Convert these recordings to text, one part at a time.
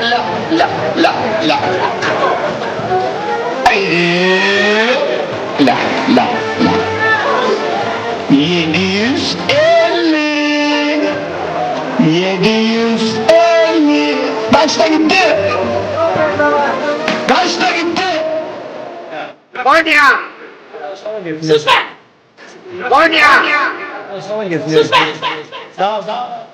La la la la. La la la. 750 750 Kaçta gitti? Kaçta gitti? Konya! Sus be! Konya! Sus be! Da, da,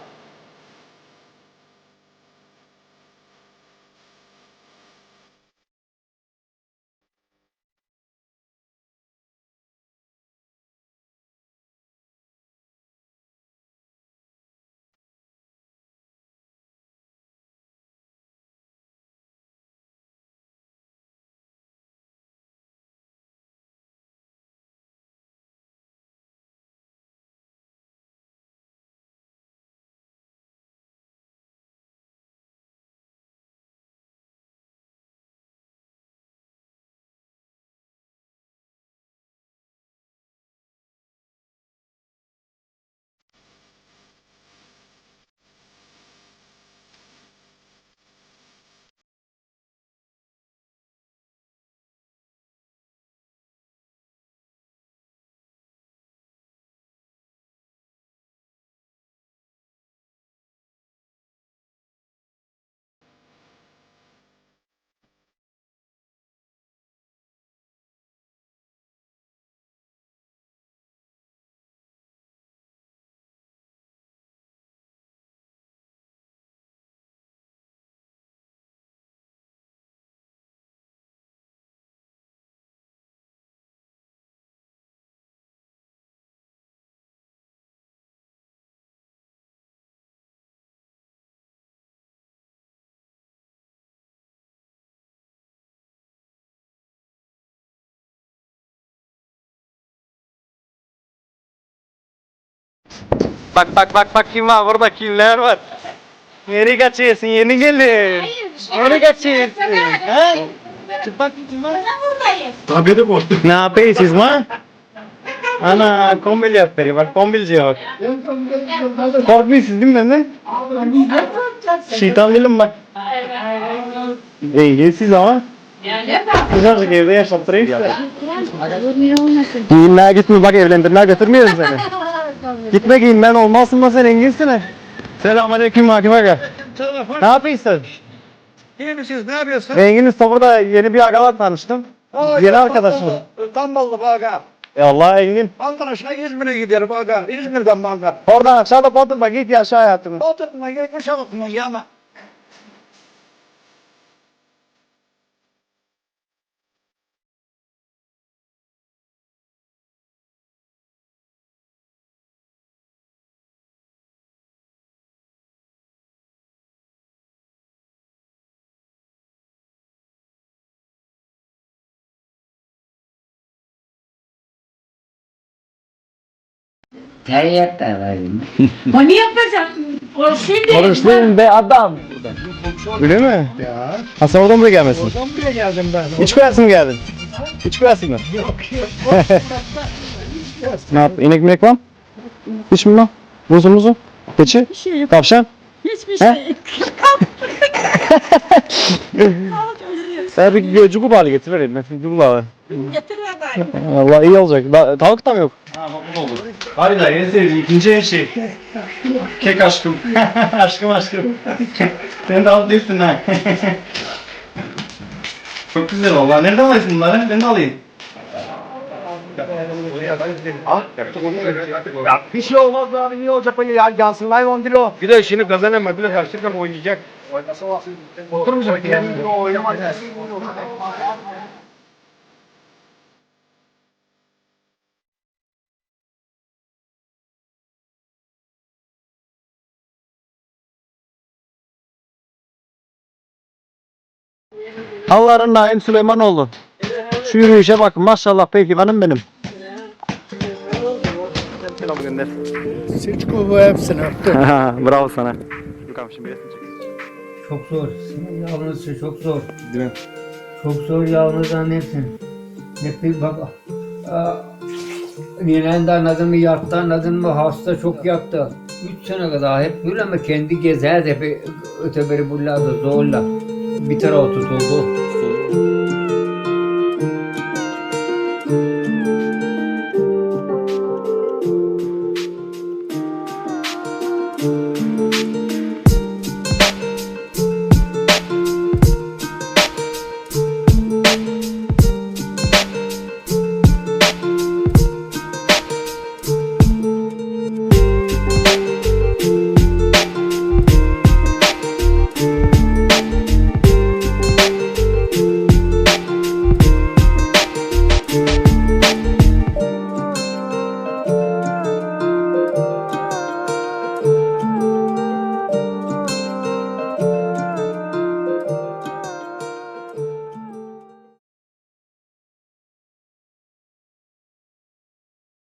Bak bak bak bak kim var burada kimler var. Yeni kaçıyorsun yeni gelin. Yeni kaçıyorsun. Ha? Bak kim var. buradayım. Ne yapıyorsunuz lan? Ana kombil yapıyor bak kombilci yok. Korkmuyorsunuz değil mi benden? Şeytan değilim bak. İyi ama. Güzel evde yaşattırayım işte. Giyinmeye gitme bak evlendirmeye götürmüyoruz seni. Gitme giyinmen olmazsın mı sen enginsene. Selamünaleyküm hakim aga. Ne yapıyorsun? İyi misiniz? Ne yapıyorsun? Engin Mustafa'da yeni bir agalar tanıştım. Yeni arkadaşım. Tam ballı aga. E Allah Engin. Arkadaşına İzmir'e giderim aga. İzmir'den aga. Oradan aşağıda batırma git yaşa hayatını. Oturma gel yaşamak ya ama. Teriyat da alayım. Onu yapacaksın. O şimdi. Oruçluyum be adam. Öyle mi? Ya. Ha sen oradan buraya gelmesin. Oradan buraya geldim ben. Hiç kıyasın mı geldin? Hiç kıyasın mı? Yok. Ne yap? İnek minek var mı? Hiç mi lan? Muzu muzu? Keçi? Bir şey yok. Tavşan? Hiçbir şey. Sana bir göcü kubalı getir vereyim. Ben şimdi kubalı. Da. Allah iyi olacak. Da, tavuk da mı yok? Ha bak bu da olur. Hadi da en sevdiğim ikinci her şey. Kek aşkım. aşkım aşkım. Sen de al değilsin ha. Çok güzel valla. Nereden alıyorsun bunları? Ben de alayım. Bir şey olmaz abi niye olacak böyle ya yansınlar 10 kilo. Bir de şimdi kazanamadı gerçekten oynayacak. Oturmayacak yani. Allah'ın Naim Süleymanoğlu. Şu yürüyüşe bakın maşallah peki benim benim. Selam gönder. Seçko bu hepsini öptü. Bravo sana. Abi şimdi resim çek. Çok zor. Çok zor. Değil mi? Çok zor yalnız annesin. Ne bir bak. Ninen de anladın mı? Yattı anladın mı? Hasta çok yattı. üç sene kadar hep böyle ama kendi gezer hep öteberi buralarda zorla. Bir tarafa tutuldu.